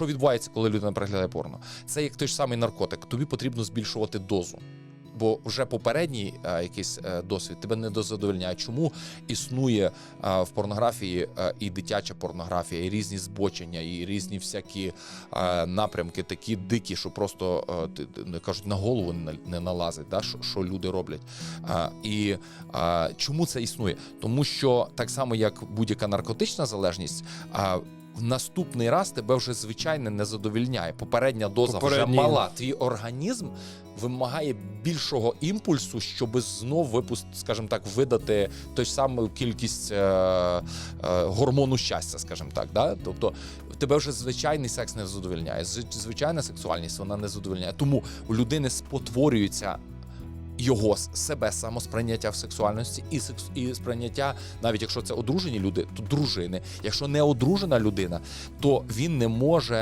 що відбувається, коли людина переглядає порно? Це як той ж самий наркотик. Тобі потрібно збільшувати дозу. Бо вже попередній е, якийсь е, досвід тебе не дозадовольняє. Чому існує е, в порнографії е, і дитяча порнографія, і різні збочення, і різні всякі е, напрямки, такі дикі, що просто ну, кажуть на голову не, налазить, да, що, що люди роблять. Е, і е, чому це існує? Тому що так само, як будь-яка наркотична залежність. е, в наступний раз тебе вже звичайно не задовільняє. Попередня доза Попередній. вже мала. Твій організм вимагає більшого імпульсу, щоб знов випуск, скажімо так, видати той саму кількість е, е, гормону щастя, скажімо так. Да? Тобто тебе вже звичайний секс не задовольняє. З- Звичайна сексуальність вона не задовольняє. Тому у людини спотворюється. Його себе самосприйняття в сексуальності і секс і сприйняття, навіть якщо це одружені люди, то дружини. Якщо не одружена людина, то він не може